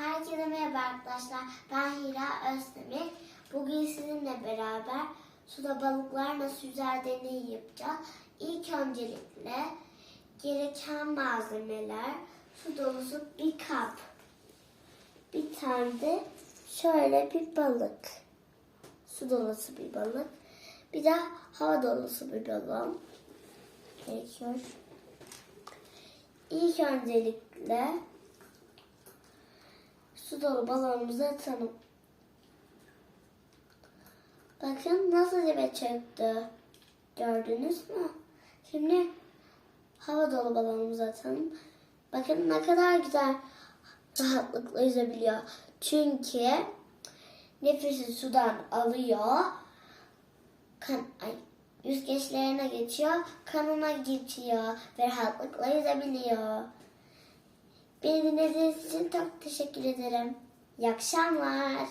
Herkese merhaba arkadaşlar. Ben Hira Özdemir. Bugün sizinle beraber suda balıklar nasıl yüzer deneyi yapacağız. İlk öncelikle gereken malzemeler su dolusu bir kap. Bir tane de şöyle bir balık. Su dolusu bir balık. Bir de hava dolusu bir balon. Gerekiyor. İlk öncelikle su dolu balonumuzu atalım. Bakın nasıl dibe çöktü. Gördünüz mü? Şimdi hava dolu balonumuzu atalım. Bakın ne kadar güzel rahatlıkla yüzebiliyor. Çünkü nefesi sudan alıyor. Kan, ay, yüzgeçlerine geçiyor. Kanına geçiyor. Ve rahatlıkla yüzebiliyor. Beni dinlediğiniz çok teşekkür ederim. İyi akşamlar.